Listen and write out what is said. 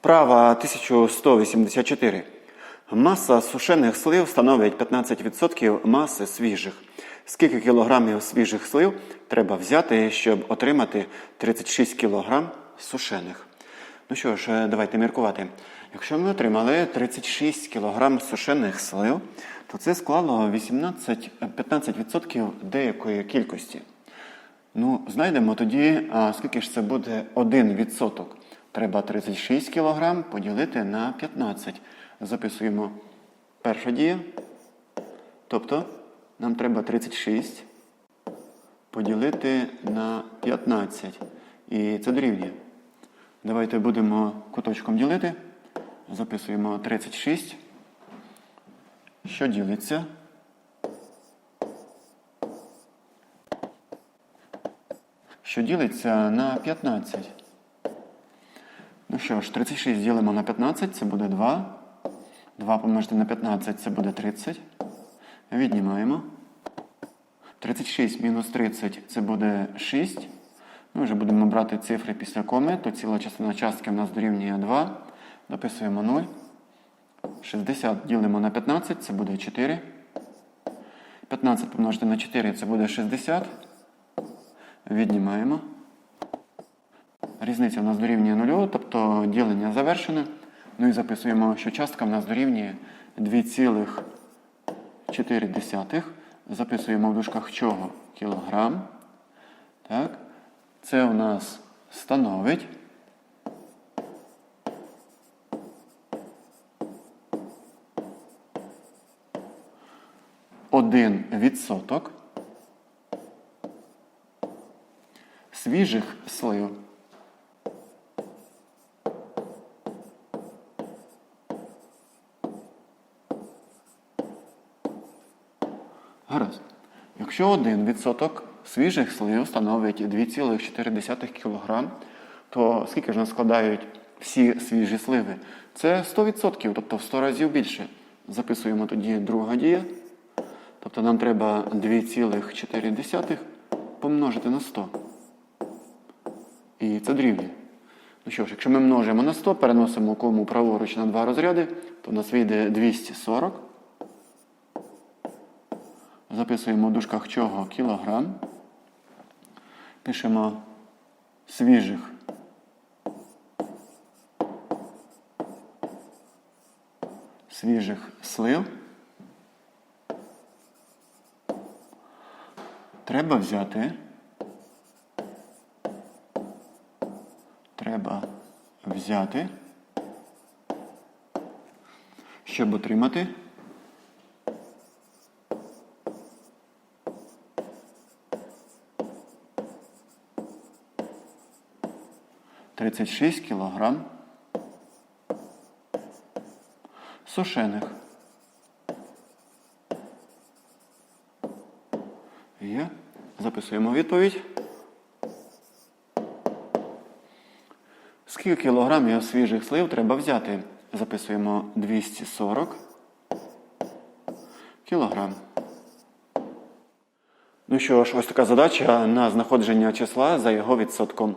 Вправа 1184. Маса сушених слив становить 15% маси свіжих. Скільки кілограмів свіжих слив треба взяти, щоб отримати 36 кілограм сушених? Ну що ж, давайте міркувати. Якщо ми отримали 36 кілограм сушених слив, то це склало 18, е, 15% деякої кількості. Ну, знайдемо тоді, а скільки ж це буде 1%. Треба 36 кг поділити на 15. Записуємо перша дія. Тобто нам треба 36 поділити на 15. І це дорівнює. Давайте будемо куточком ділити. Записуємо 36. Що ділиться? що ділиться на 15. Що ж, 36 ділимо на 15, це буде 2. 2 помножити на 15 це буде 30. Віднімаємо. 36 мінус 30 це буде 6. Ми вже будемо брати цифри після коми, то ціла частина частки в нас дорівнює 2. Дописуємо 0. 60 ділимо на 15, це буде 4. 15 помножити на 4 це буде 60. Віднімаємо. Різниця в нас дорівнює нулю, тобто ділення завершене. Ну і записуємо, що частка в нас дорівнює 2,4. Записуємо в дужках чого? Кілограм. Так. Це у нас становить. Один відсоток свіжих слив. Гаразд. Якщо 1% свіжих слив становить 2,4 кг, то скільки ж нас складають всі свіжі сливи? Це 100%, тобто в 100 разів більше. Записуємо тоді друга дія. Тобто нам треба 2,4 помножити на 100. І це дорівнює. Ну що ж, якщо ми множимо на 100, переносимо кому праворуч на два розряди, то в нас вийде 240. Записуємо в дужках чого кілограм. Пишемо свіжих. Свіжих слив. Треба взяти. Треба взяти, щоб отримати тридцять шість кілограм сушених. Є. Записуємо відповідь. Скільки кілограмів свіжих слив треба взяти? Записуємо 240 кілограм. Ну що ж, ось така задача на знаходження числа за його відсотком.